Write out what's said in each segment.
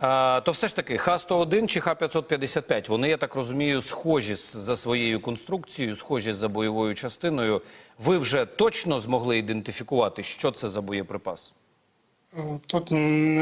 То все ж таки Х-101 чи Х-555, вони, я так розумію, схожі за своєю конструкцією, схожі за бойовою частиною. Ви вже точно змогли ідентифікувати, що це за боєприпас? Тут не-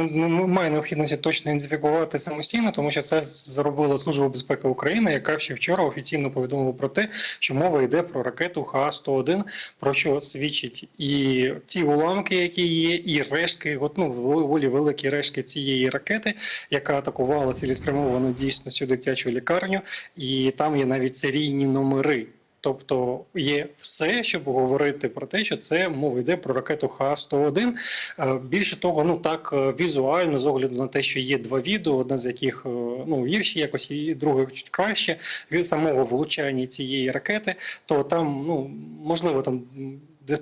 немає необхідності точно ідентифікувати самостійно, тому що це зробила Служба безпеки України, яка ще вчора офіційно повідомила про те, що мова йде про ракету Х-101, про що свідчить і ті уламки, які є, і рештки, от, ну, волі великі рештки цієї ракети, яка атакувала цілеспрямовано дійсно цю дитячу лікарню, і там є навіть серійні номери. Тобто є все, щоб говорити про те, що це мова йде про ракету Х-101. Е, Більше того, ну так е, візуально, з огляду на те, що є два відео, одне з яких е, ну гірші якось, і друге чуть краще від самого влучання цієї ракети, то там ну можливо там.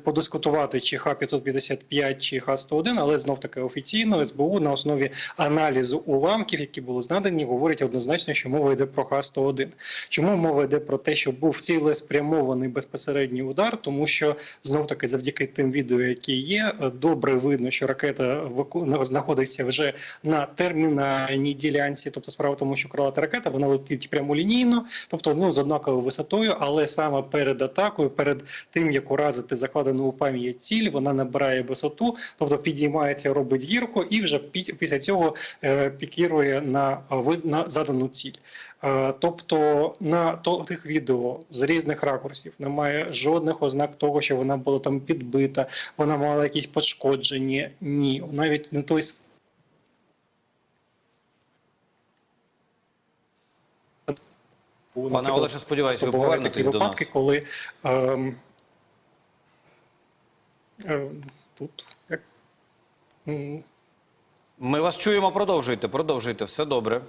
Подискутувати чи Х-555, чи Х-101, але знов таки офіційно СБУ на основі аналізу уламків, які були знадані, говорить однозначно, що мова йде про Х-101. Чому мова йде про те, що був цілеспрямований безпосередній удар? Тому що знов таки завдяки тим відео, які є, добре видно, що ракета знаходиться вже на термінальній ділянці. Тобто, справа в тому, що крилата ракета вона летить прямолінійно, тобто ну з однаковою висотою, але саме перед атакою, перед тим як уразити закладену у пам'ять ціль, вона набирає висоту, тобто підіймається, робить гірку, і вже пі- після цього е, пікірує на, е, на задану ціль. Е, Тобто на тих відео з різних ракурсів немає жодних ознак того, що вона була там підбита, вона мала якісь пошкодження. Ні, навіть не той Пане Олеже, сподіваюся, ви повернетесь до випадки, нас. коли ем, тут як, Ми вас чуємо, продовжуйте, продовжуйте, все добре.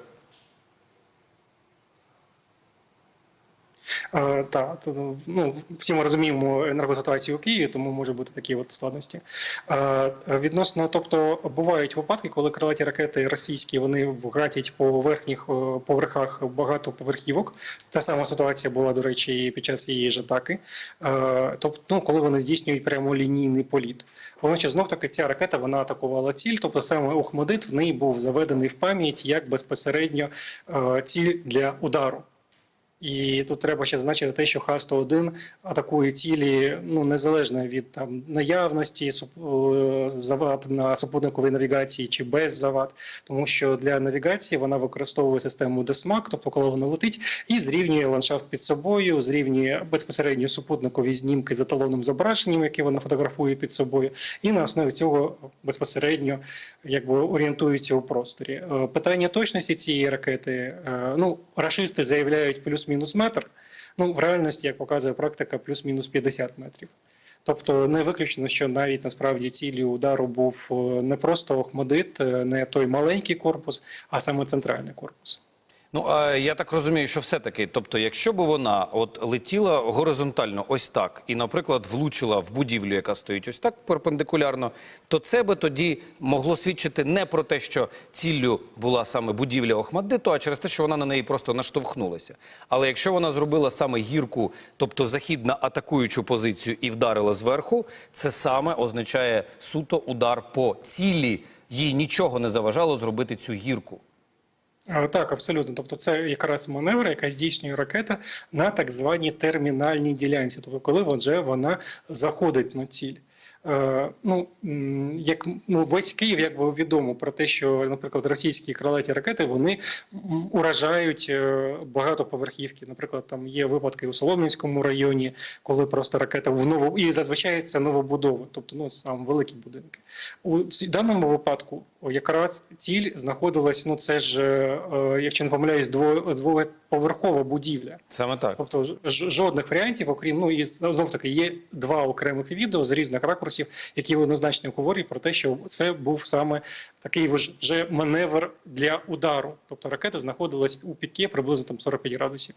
Е, Так, то, ну всі ми розуміємо енергоситуацію у Києві, тому може бути такі от складності. Е, Відносно, тобто бувають випадки, коли крилаті ракети російські вони гатять по верхніх е, поверхах багатоповерхівок. Та сама ситуація була, до речі, під час її ж атаки. Тобто, ну коли вони здійснюють прямолінійний політ. Водночас знов таки ця ракета вона атакувала ціль, тобто саме Охмадит в неї був заведений в пам'ять як безпосередньо ціль для удару. І тут треба ще зазначити те, що Х-101 атакує цілі ну незалежно від там наявності е, завад на супутниковій навігації чи без завад, тому що для навігації вона використовує систему DESMAC, тобто коли вона летить, і зрівнює ландшафт під собою, зрівнює безпосередньо супутникові знімки з еталонним зображенням, яке вона фотографує під собою, і на основі цього безпосередньо якби орієнтуються у просторі. Е, Питання точності цієї ракети, е, ну рашисти заявляють плюс-мінус метр. Ну в реальності, як показує практика, плюс-мінус 50 метрів. Тобто не виключено, що навіть насправді ціллю удару був е, не просто Охмадит, е, не той маленький корпус, а саме центральний корпус. Ну а я так розумію, що все-таки, тобто, якщо б вона от летіла горизонтально, ось так, і, наприклад, влучила в будівлю, яка стоїть ось так перпендикулярно, то це би тоді могло свідчити не про те, що ціллю була саме будівля Охмаддиту, а через те, що вона на неї просто наштовхнулася. Але якщо вона зробила саме гірку, тобто захід на атакуючу позицію і вдарила зверху, це саме означає суто удар по цілі. Їй нічого не заважало зробити цю гірку. Так, абсолютно. Тобто, це якраз маневр, яка здійснює ракета на так званій термінальній ділянці, тобто, коли вже вона заходить на ціль. Е, ну, як ну, весь Київ якби відомо про те, що, наприклад, російські крилаті ракети вони уражають е, багатоповерхівки. Наприклад, там є випадки у Солом'янському районі, коли просто ракета в нову і зазвичай це новобудови, тобто ну сам великі будинки. У даному випадку якраз ціль знаходилась. Ну це ж, е, якщо не помиляюсь, дво- двоповерхова будівля. Саме так. Тобто жодних варіантів, окрім ну і знов таки є два окремих відео з різних ракурсів, які однозначно говорять про те, що це був саме такий вже- маневр для удару. Тобто ракета знаходилась у піке приблизно там 45 градусів.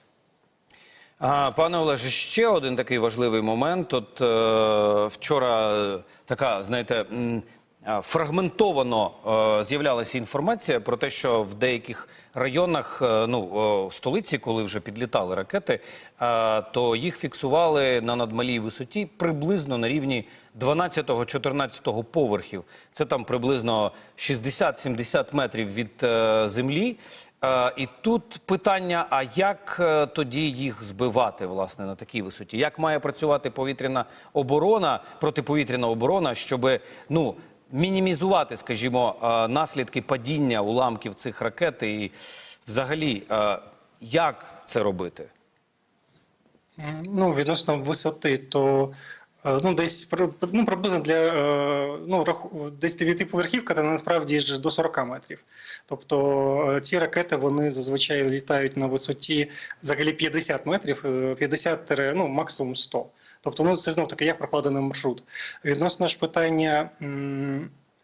А, пане Олеже, ще один такий важливий момент. От е, вчора така, знаєте, фрагментовано е, з'являлася інформація про те, що в деяких районах е, ну, е, столиці, коли вже підлітали ракети, е, то їх фіксували на надмалій висоті приблизно на рівні 12-14 поверхів. Це там приблизно 60-70 метрів від е, землі. Е, І тут питання: а як е, тоді їх збивати власне на такій висоті? Як має працювати повітряна оборона, протиповітряна оборона, щоб ну мінімізувати, скажімо, е, наслідки падіння уламків цих ракет? І взагалі, е, як це робити? Ну, відносно висоти, то ну, десь ну, приблизно для е, ну, десь дев'ятиповерхівка, це насправді ж до 40 метрів. Тобто е, ці ракети вони зазвичай літають на висоті взагалі 50 метрів, е, 50 ну, максимум 100. Тобто, ну, це знов таки як прокладений маршрут. Відносно ж питання.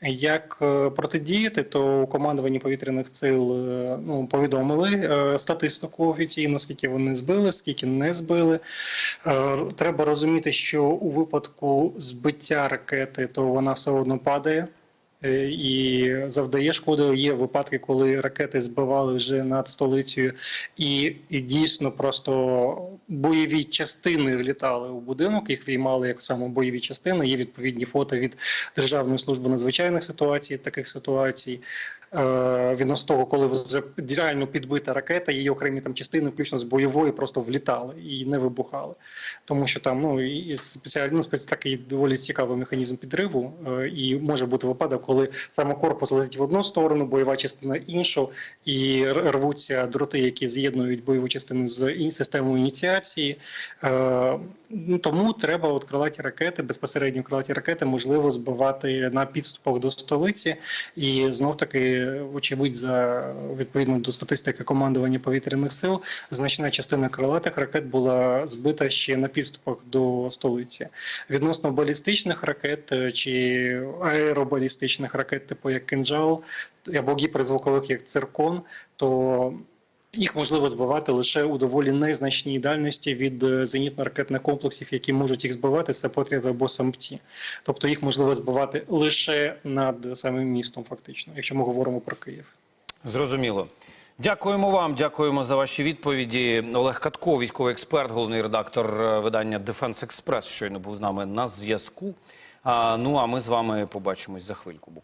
Як е, протидіяти, то у командуванні повітряних сил е, ну, повідомили е, статистику офіційно, скільки вони збили, скільки не збили. Треба розуміти, що у випадку збиття ракети, то вона все одно падає і завдає шкоди. Є випадки, коли ракети збивали вже над столицею, і, і дійсно просто бойові частини влітали у будинок, їх віймали як саме бойові частини. Є відповідні фото від Державної служби надзвичайних ситуацій, таких ситуацій. Е, Відносно того, коли вже реально підбита ракета, її окремі там частини, включно з бойової, просто влітали і не вибухали. Тому що там ну і- і спеціально ну, такий доволі цікавий механізм підриву, е, і може бути випадок, коли саме корпус летить в одну сторону, бойова частина іншу, і рвуться дроти, які з'єднують бойову частину з системою ініціації. Е, ну, Тому треба от крилаті ракети, безпосередньо крилаті ракети, можливо збивати на підступах до столиці. І знов таки, вочевидь, за відповідно до статистики командування повітряних сил, значна частина крилатих ракет була збита ще на підступах до столиці. Відносно балістичних ракет е, чи аеробалістичних ракет, типу як кинджал, або гіперзвукових, як циркон, то їх можливо збивати лише у доволі незначній дальності від е, зенітно-ракетних комплексів, які можуть їх збивати, це Патріот або самці. Тобто їх можливо збивати лише над самим містом, фактично, якщо ми говоримо про Київ. Зрозуміло. Дякуємо вам, дякуємо за ваші відповіді. Олег Катко, військовий експерт, головний редактор е, видання Дефенс Експрес, щойно був з нами на зв'язку. Ну а ми з вами побачимось за хвильку.